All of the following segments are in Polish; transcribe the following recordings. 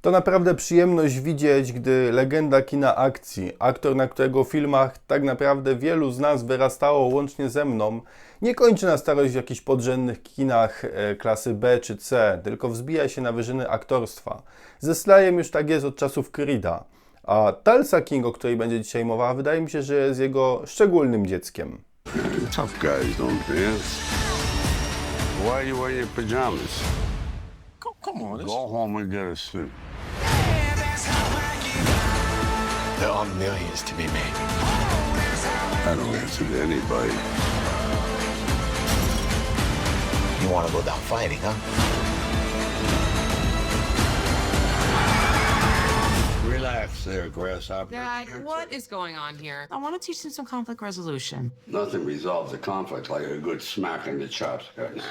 To naprawdę przyjemność widzieć, gdy legenda kina akcji, aktor, na którego filmach tak naprawdę wielu z nas wyrastało łącznie ze mną, nie kończy na starość w jakichś podrzędnych kinach e, klasy B czy C, tylko wzbija się na wyżyny aktorstwa. Ze Slayem już tak jest od czasów Creed'a, a Tulsa King, o której będzie dzisiaj mowa, wydaje mi się, że jest jego szczególnym dzieckiem. Tough guys don't dance. Why are you wearing your pajamas? Come, come on, Go home and get a suit. There are millions to be made. I don't answer to anybody. You want to go down fighting, huh? There, grasshopper. Dad, what is going on here? I want to teach them some conflict resolution. Nothing resolves a conflict like a good smack in the chops, guys.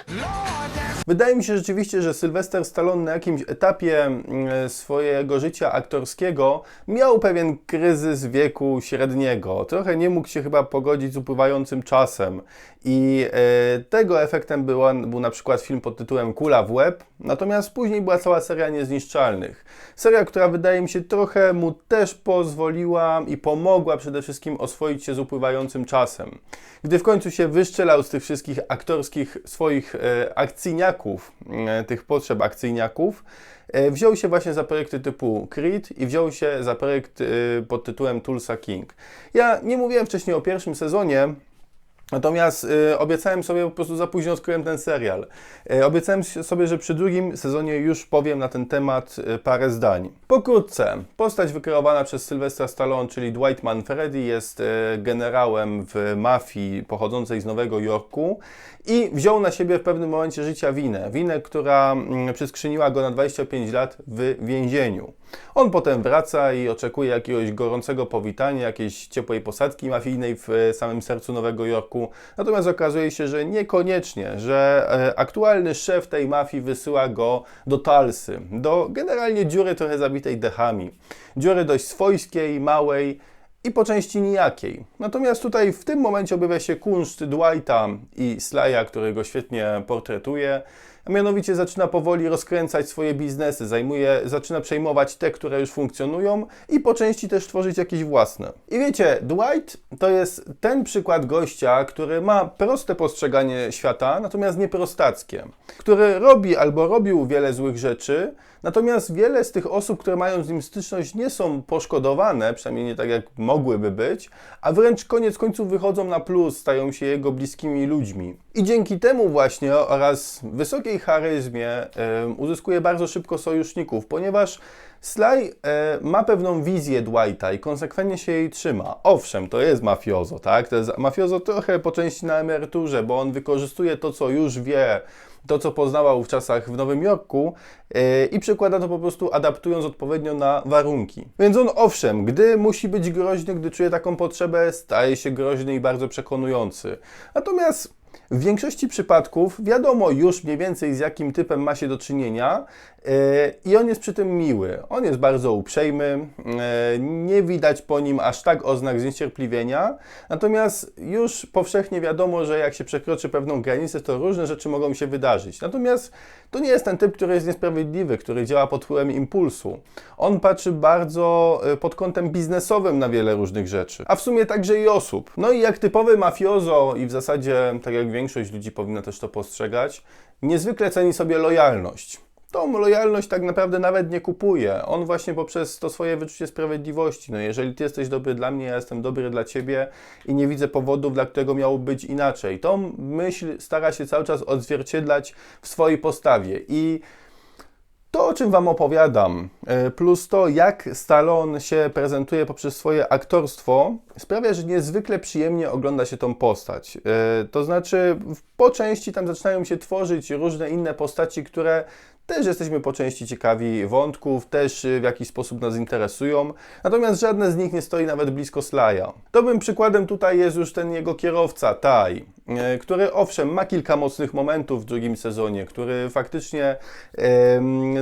Wydaje mi się rzeczywiście, że Sylwester Stallone na jakimś etapie mm, swojego życia aktorskiego miał pewien kryzys wieku średniego. Trochę nie mógł się chyba pogodzić z upływającym czasem. I e, tego efektem była, był na przykład film pod tytułem Kula w łeb, natomiast później była cała seria Niezniszczalnych. Seria, która wydaje mi się trochę mu też pozwoliła i pomogła przede wszystkim oswoić się z upływającym czasem. Gdy w końcu się wyszczelał z tych wszystkich aktorskich swoich e, akcyjniaków, e, tych potrzeb akcyjniaków, e, wziął się właśnie za projekty typu Creed i wziął się za projekt pod tytułem Tulsa King. Ja nie mówiłem wcześniej o pierwszym sezonie, Natomiast y, obiecałem sobie, po prostu za późno odkryłem ten serial. Y, obiecałem sobie, że przy drugim sezonie już powiem na ten temat y, parę zdań. Pokrótce, postać wykreowana przez Sylwestra Stallone, czyli Dwight Manfredi, jest y, generałem w mafii pochodzącej z Nowego Jorku i wziął na siebie w pewnym momencie życia winę. Winę, która mm, przyskrzyniła go na 25 lat w więzieniu. On potem wraca i oczekuje jakiegoś gorącego powitania, jakiejś ciepłej posadki mafijnej w e, samym sercu Nowego Jorku. Natomiast okazuje się, że niekoniecznie, że e, aktualny szef tej mafii wysyła go do Talsy, do generalnie dziury trochę zabitej dechami. Dziury dość swojskiej, małej, i po części nijakiej. Natomiast tutaj w tym momencie objawia się kunszt Dwighta i Slaya, który go świetnie portretuje. A mianowicie zaczyna powoli rozkręcać swoje biznesy, zajmuje, zaczyna przejmować te, które już funkcjonują i po części też tworzyć jakieś własne. I wiecie, Dwight to jest ten przykład gościa, który ma proste postrzeganie świata, natomiast nieprostackie. Który robi albo robił wiele złych rzeczy, natomiast wiele z tych osób, które mają z nim styczność, nie są poszkodowane, przynajmniej nie tak jak mogłyby być, a wręcz koniec końców wychodzą na plus, stają się jego bliskimi ludźmi. I dzięki temu właśnie oraz wysokiej charyzmie uzyskuje bardzo szybko sojuszników, ponieważ Sly ma pewną wizję Dwighta i konsekwentnie się jej trzyma. Owszem, to jest mafiozo, tak? To jest mafiozo trochę po części na emeryturze, bo on wykorzystuje to, co już wie, to, co poznawał w czasach w Nowym Jorku yy, i przekłada to po prostu adaptując odpowiednio na warunki. Więc on owszem, gdy musi być groźny, gdy czuje taką potrzebę, staje się groźny i bardzo przekonujący. Natomiast w większości przypadków wiadomo już mniej więcej z jakim typem ma się do czynienia yy, i on jest przy tym miły. On jest bardzo uprzejmy, yy, nie widać po nim aż tak oznak zniecierpliwienia, natomiast już powszechnie wiadomo, że jak się przekroczy pewną granicę, to różne rzeczy mogą się wydarzyć. Natomiast to nie jest ten typ, który jest niesprawiedliwy, który działa pod wpływem impulsu. On patrzy bardzo yy, pod kątem biznesowym na wiele różnych rzeczy, a w sumie także i osób. No i jak typowy mafiozo i w zasadzie, tak jak większość ludzi powinna też to postrzegać, niezwykle ceni sobie lojalność. Tą lojalność tak naprawdę nawet nie kupuje. On właśnie poprzez to swoje wyczucie sprawiedliwości. No jeżeli ty jesteś dobry dla mnie, ja jestem dobry dla ciebie i nie widzę powodów, dla którego miało być inaczej. Tą myśl stara się cały czas odzwierciedlać w swojej postawie i to, o czym Wam opowiadam, e, plus to, jak Stallone się prezentuje poprzez swoje aktorstwo, sprawia, że niezwykle przyjemnie ogląda się tą postać. E, To znaczy, po części tam zaczynają się tworzyć różne inne postaci, które też jesteśmy po części ciekawi wątków, też y, w jakiś sposób nas interesują, natomiast żadne z nich nie stoi nawet blisko Slaja. Dobrym przykładem tutaj jest już ten jego kierowca, Tai. E, który owszem ma kilka mocnych momentów w drugim sezonie, który faktycznie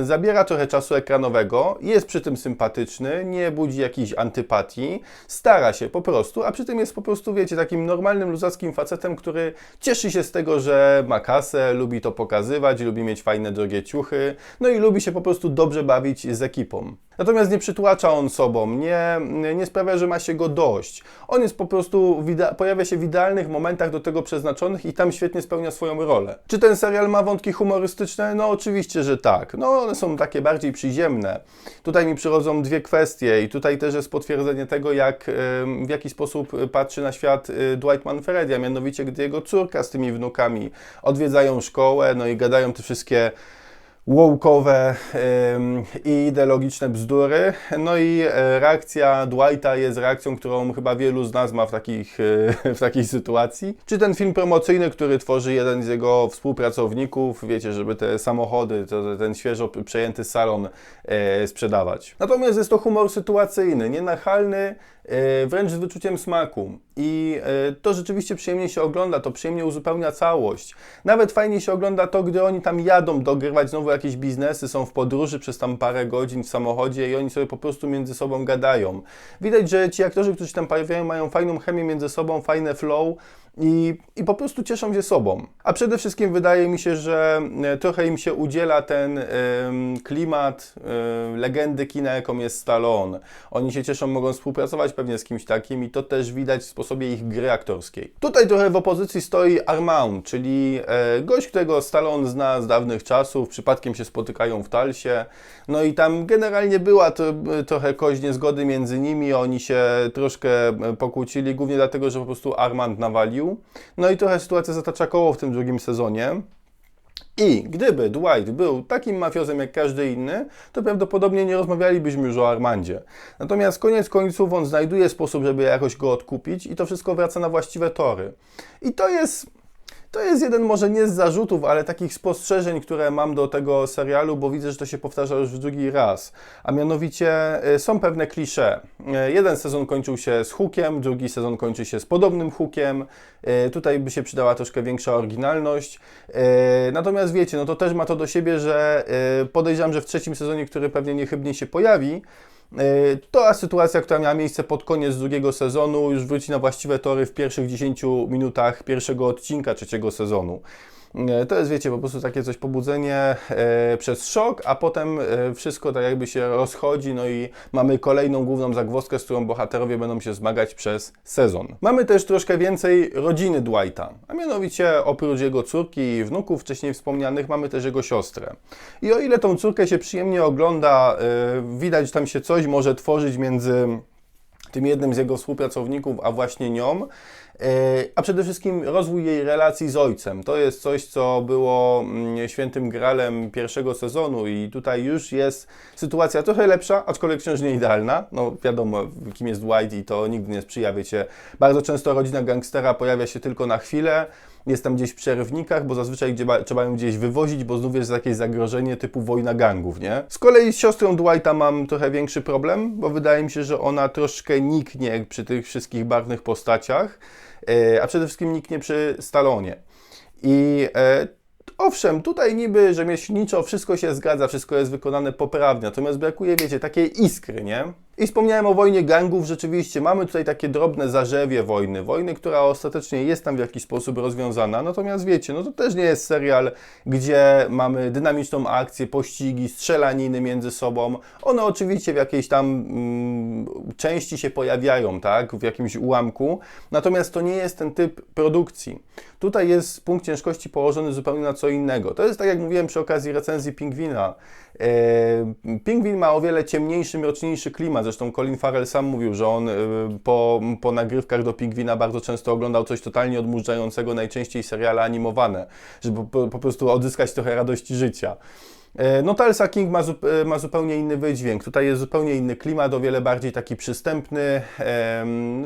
zabiera trochę czasu ekranowego, jest przy tym sympatyczny, nie budzi jakiejś antypatii, stara się po prostu, a przy tym jest po prostu, wiecie, takim normalnym, luzackim facetem, który cieszy się z tego, że ma kasę, lubi to pokazywać, lubi mieć fajne, drogie ciuchy, no i lubi się po prostu dobrze bawić z ekipą. Natomiast nie przytłacza on sobą, nie, nie sprawia, że ma się go dość. On jest po prostu, pojawia się w idealnych momentach do tego przeznaczonych i tam świetnie spełnia swoją rolę. Czy ten serial ma wątki humorystyczne? No oczywiście, że tak. No one są takie bardziej przyziemne. Tutaj mi przychodzą dwie kwestie i tutaj też jest potwierdzenie tego, jak, w jaki sposób patrzy na świat y, Dwight Manfredi, a mianowicie gdy jego córka z tymi wnukami odwiedzają szkołę, no i gadają te wszystkie wołkowe i ideologiczne bzdury. No i e, reakcja Dwighta jest reakcją, którą chyba wielu z nas ma w, takich, e, w takiej sytuacji. Czy ten film promocyjny, który tworzy jeden z jego współpracowników, wiecie, żeby te samochody, ten świeżo przejęty salon e, sprzedawać. Natomiast jest to humor sytuacyjny, nienachalny, wręcz z wyczuciem smaku. I to rzeczywiście przyjemnie się ogląda, to przyjemnie uzupełnia całość. Nawet fajnie się ogląda to, gdy oni tam jadą dogrywać znowu jakieś biznesy, są w podróży przez tam parę godzin w samochodzie i oni sobie po prostu między sobą gadają. Widać, że ci aktorzy, którzy się tam pojawiają, mają fajną chemię między sobą, fajne flow. I, I po prostu cieszą się sobą. A przede wszystkim wydaje mi się, że e, trochę im się udziela ten klimat legendy kina, jaką jest Stallone. Oni się cieszą, mogą współpracować pewnie z kimś takim i to też widać w sposobie ich gry aktorskiej. Tutaj trochę w opozycji stoi Armand, czyli e, gość, którego Stallone zna z dawnych czasów, przypadkiem się spotykają w Talsie. No i tam generalnie była to, trochę kość niezgody między nimi, oni się troszkę e, pokłócili, głównie dlatego, że po prostu Armand nawalił. No i trochę sytuacja zatacza koło w tym drugim sezonie. I gdyby Dwight był takim mafiozem jak każdy inny, to prawdopodobnie nie rozmawialibyśmy już o Armandzie. Natomiast koniec końców on znajduje sposób, żeby jakoś go odkupić i to wszystko wraca na właściwe tory. I to jest to jest jeden może nie z zarzutów, ale takich spostrzeżeń, które mam do tego serialu, bo widzę, że to się powtarza już w drugi raz. A mianowicie y, są pewne klisze. Y, Jeden sezon kończył się z hookiem, drugi sezon kończy się z podobnym hookiem. Y, Tutaj by się przydała troszkę większa oryginalność. Natomiast wiecie, no to też ma to do siebie, że podejrzewam, że w trzecim sezonie, który pewnie niechybnie się pojawi, To sytuacja, która miała miejsce pod koniec drugiego sezonu, już wróci na właściwe tory w pierwszych 10 minutach pierwszego odcinka trzeciego sezonu. Yy, To jest, wiecie, po prostu takie coś pobudzenie e, przez szok, a potem e, wszystko tak jakby się rozchodzi, no i mamy kolejną główną zagwozdkę, z którą bohaterowie będą się zmagać przez sezon. Mamy też troszkę więcej rodziny Dwighta, a mianowicie oprócz jego córki i wnuków wcześniej wspomnianych, mamy też jego siostrę. I o ile tą córkę się przyjemnie ogląda, e, widać, tam się coś może tworzyć między tym jednym z jego współpracowników, a właśnie nią. E, A przede wszystkim rozwój jej relacji z ojcem. To jest coś, co było mm, świętym gralem pierwszego sezonu i tutaj już jest sytuacja trochę lepsza, aczkolwiek wciąż nie idealna. No wiadomo, kim jest Dwight i to nigdy nie sprzyja, wiecie. Bardzo często rodzina gangstera pojawia się tylko na chwilę, jest tam gdzieś w przerywnikach, bo zazwyczaj gdzie ba- trzeba ją gdzieś wywozić, bo znów jest jakieś zagrożenie typu wojna gangów, nie? Z kolei z siostrą Dwighta mam trochę większy problem, bo wydaje mi się, że ona troszkę niknie przy tych wszystkich barwnych postaciach, e, a przede wszystkim niknie przy Stalonie. I e, owszem, tutaj niby rzemieślniczo wszystko się zgadza, wszystko jest wykonane poprawnie, natomiast brakuje, wiecie, takiej iskry, nie? I wspomniałem o wojnie gangów, rzeczywiście mamy tutaj takie drobne zarzewie wojny, wojny, która ostatecznie jest tam w jakiś sposób rozwiązana, natomiast wiecie, no to też nie jest serial, gdzie mamy dynamiczną akcję, pościgi, strzelaniny między sobą. One oczywiście w jakiejś tam mm, części się pojawiają, tak, w jakimś ułamku, natomiast to nie jest ten typ produkcji. Tutaj jest punkt ciężkości położony zupełnie na co innego. To jest tak jak mówiłem przy okazji recenzji Pingwina. E, Pingwin ma o wiele ciemniejszy, mroczniejszy klimat. Zresztą Colin Farrell sam mówił, że on e, po, po nagrywkach do Pingwina bardzo często oglądał coś totalnie odmurzającego, najczęściej seriale animowane, żeby po, po prostu odzyskać trochę radości życia. E, No Tulsa King ma, e, ma zupełnie inny wydźwięk. Tutaj jest zupełnie inny klimat, o wiele bardziej taki przystępny,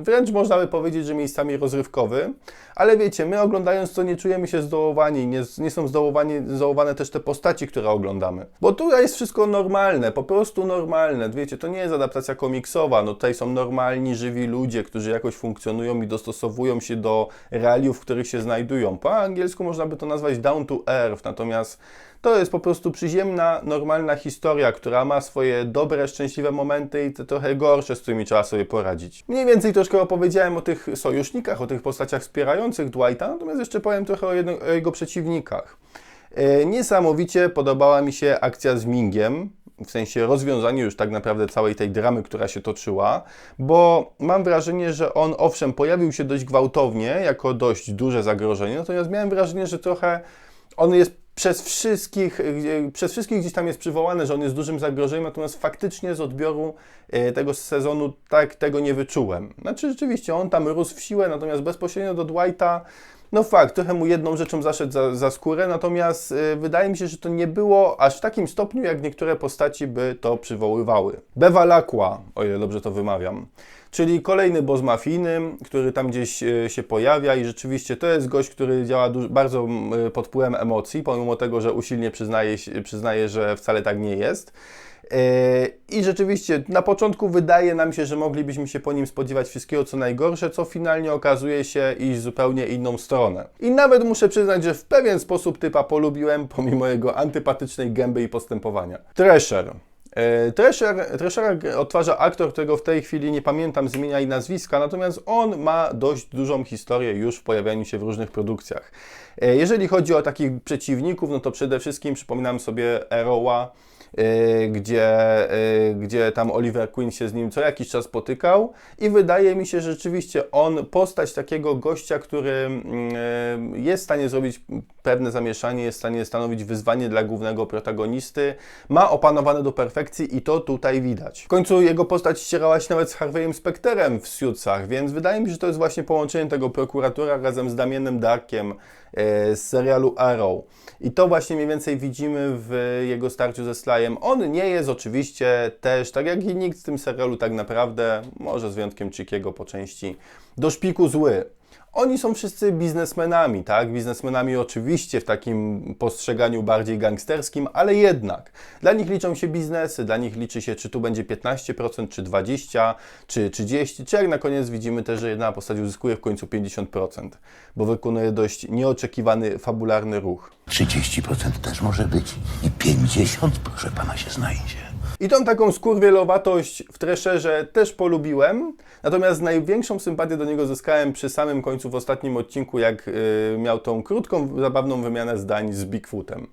wręcz można by powiedzieć, że miejscami rozrywkowy. Ale wiecie, my oglądając to nie czujemy się zdołowani, nie, nie są zdołowani, zdołowane też te postaci, które oglądamy. Bo tutaj jest wszystko normalne, po prostu normalne. Wiecie, to nie jest adaptacja komiksowa, no tutaj są normalni, żywi ludzie, którzy jakoś funkcjonują i dostosowują się do realiów, w których się znajdują. Po angielsku można by to nazwać down to earth, natomiast to jest po prostu przyziemna, normalna historia, która ma swoje dobre, szczęśliwe momenty i te trochę gorsze, z którymi trzeba sobie poradzić. Mniej więcej troszkę opowiedziałem o tych sojusznikach, o tych postaciach wspierających Dwighta, natomiast jeszcze powiem trochę o, jedno, o jego przeciwnikach. E, Niesamowicie podobała mi się akcja z Mingiem, w sensie rozwiązanie już tak naprawdę całej tej dramy, która się toczyła, bo mam wrażenie, że on owszem pojawił się dość gwałtownie, jako dość duże zagrożenie, natomiast miałem wrażenie, że trochę on jest przez wszystkich, gdzie- przez wszystkich gdzieś tam jest przywołane, że on jest dużym zagrożeniem, natomiast faktycznie z odbioru e, tego sezonu tak tego nie wyczułem. Znaczy rzeczywiście on tam rósł w siłę, natomiast bezpośrednio do Dwighta no fakt, trochę mu jedną rzeczą zaszedł za, za skórę, natomiast y, wydaje mi się, że to nie było aż w takim stopniu, jak niektóre postaci by to przywoływały. Bewa Lakła, o ile dobrze to wymawiam, czyli kolejny boss mafijny, który tam gdzieś y, się pojawia i rzeczywiście to jest gość, który działa bardzo y, pod wpływem emocji, pomimo tego, że usilnie przyznaje, przyznaje że wcale tak nie jest. Yy, I rzeczywiście na początku wydaje nam się, że moglibyśmy się po nim spodziewać wszystkiego co najgorsze, co finalnie okazuje się iść zupełnie inną stronę. I nawet muszę przyznać, że w pewien sposób typa polubiłem, pomimo jego antypatycznej gęby i postępowania. Thrasher. E, Thrasher, Thrashera odtwarza aktor, którego w tej chwili nie pamiętam z imienia i nazwiska, natomiast on ma dość dużą historię już w pojawianiu się w różnych produkcjach. E, Jeżeli chodzi o takich przeciwników, no to przede wszystkim przypominam sobie Arrowa, e, gdzie, e, gdzie tam Oliver Queen się z nim co jakiś czas spotykał i wydaje mi się, że rzeczywiście on postać takiego gościa, który mm, e, jest w stanie zrobić pewne zamieszanie, jest w stanie stanowić wyzwanie dla głównego protagonisty, ma opanowane do perfekcji i to tutaj widać. W końcu jego postać ścierała się nawet z Harvey'em Specterem w Suitsach, więc wydaje mi się, że to jest właśnie połączenie tego prokuratora razem z Damienem Darkiem z serialu Arrow. I to właśnie mniej więcej widzimy w jego starciu ze Slyem. On nie jest oczywiście też, tak jak i nikt w tym serialu tak naprawdę, może z wyjątkiem Chickiego po części, do szpiku zły. Oni są wszyscy biznesmenami, tak? Biznesmenami oczywiście w takim postrzeganiu bardziej gangsterskim, ale jednak. Dla nich liczą się biznesy, dla nich liczy się, czy tu będzie 15%, czy 20%, czy 30%, czy jak na koniec widzimy też, że jedna postać uzyskuje w końcu 50%, bo wykonuje dość nieoczekiwany, fabularny ruch. 30% też może być i 50% proszę pana się znajdzie. I tą taką skurwielowatość w Treszerze też polubiłem, natomiast największą sympatię do niego zyskałem przy samym końcu w ostatnim odcinku, jak y, miał tą krótką, zabawną wymianę zdań z Bigfootem.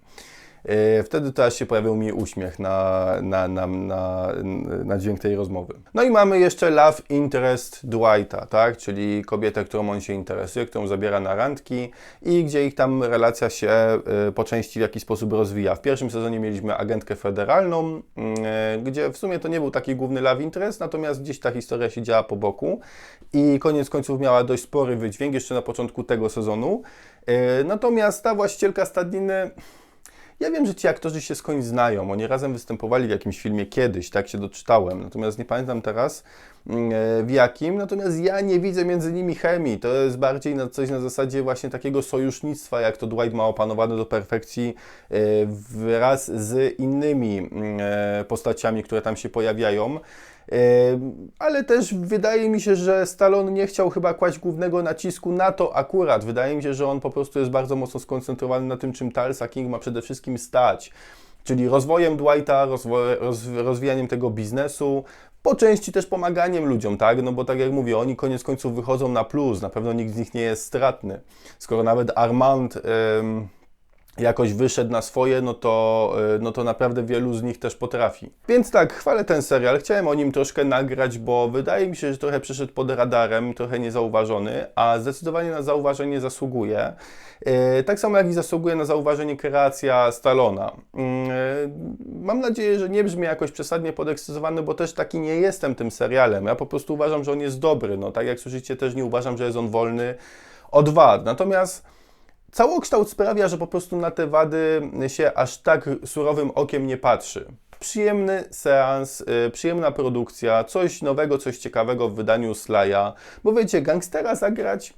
Y, Wtedy to się pojawił mi uśmiech na, na, na, na, na dźwięk tej rozmowy. No i mamy jeszcze love interest Dwighta, tak? czyli kobietę, którą on się interesuje, którą zabiera na randki i gdzie ich tam relacja się y, po części w jakiś sposób rozwija. W pierwszym sezonie mieliśmy agentkę federalną, y, gdzie w sumie to nie był taki główny love interest, natomiast gdzieś ta historia się działa po boku i koniec końców miała dość spory wydźwięk jeszcze na początku tego sezonu. Natomiast ta właścicielka stadniny ja wiem, że ci aktorzy się skądś znają. Oni razem występowali w jakimś filmie kiedyś, tak się doczytałem. Natomiast nie pamiętam teraz mm, e, w jakim. Natomiast ja nie widzę między nimi chemii. To jest bardziej na coś na zasadzie właśnie takiego sojusznictwa, jak to Dwight ma opanowane do perfekcji e, wraz z innymi mm, e, postaciami, które tam się pojawiają. Ale też wydaje mi się, że Stallone nie chciał chyba kłaść głównego nacisku na to akurat. Wydaje mi się, że on po prostu jest bardzo mocno skoncentrowany na tym, czym Tulsa King ma przede wszystkim stać. Czyli rozwojem Dwighta, rozwo- roz, rozwijaniem tego biznesu, po części też pomaganiem ludziom, tak? No bo tak jak mówię, oni koniec końców wychodzą na plus, na pewno nikt z nich nie jest stratny. Skoro nawet Armand... jakoś wyszedł na swoje, no to, y, no to naprawdę wielu z nich też potrafi. Więc tak, chwalę ten serial. Chciałem o nim troszkę nagrać, bo wydaje mi się, że trochę przeszedł pod radarem, trochę niezauważony, a zdecydowanie na zauważenie zasługuje. Y, Tak samo jak i zasługuje na zauważenie kreacja Stallona. Y, Mam nadzieję, że nie brzmi jakoś przesadnie podekscytowany, bo też taki nie jestem tym serialem. Ja po prostu uważam, że on jest dobry. No tak jak słyszycie, też nie uważam, że jest on wolny od wad. Natomiast Całokształt sprawia, że po prostu na te wady się aż tak surowym okiem nie patrzy. Przyjemny seans, y, przyjemna produkcja, coś nowego, coś ciekawego w wydaniu Slaja, bo wiecie, gangstera zagrać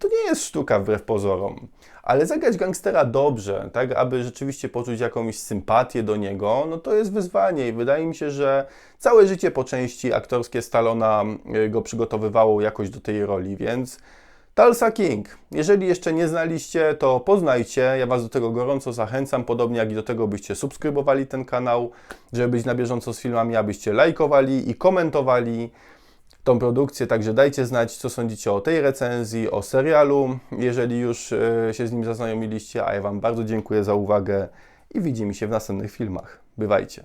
to nie jest sztuka wbrew pozorom, ale zagrać gangstera dobrze, tak aby rzeczywiście poczuć jakąś sympatię do niego, no to jest wyzwanie. I wydaje mi się, że całe życie po części aktorskie Stallona y, go przygotowywało jakoś do tej roli, więc Tulsa King. Jeżeli jeszcze nie znaliście, to poznajcie. Ja Was do tego gorąco zachęcam, podobnie jak i do tego, byście subskrybowali ten kanał, żeby być na bieżąco z filmami, abyście lajkowali i komentowali tą produkcję. Także dajcie znać, co sądzicie o tej recenzji, o serialu, jeżeli już e, się z nim zaznajomiliście. A ja Wam bardzo dziękuję za uwagę i widzimy się w następnych filmach. Bywajcie.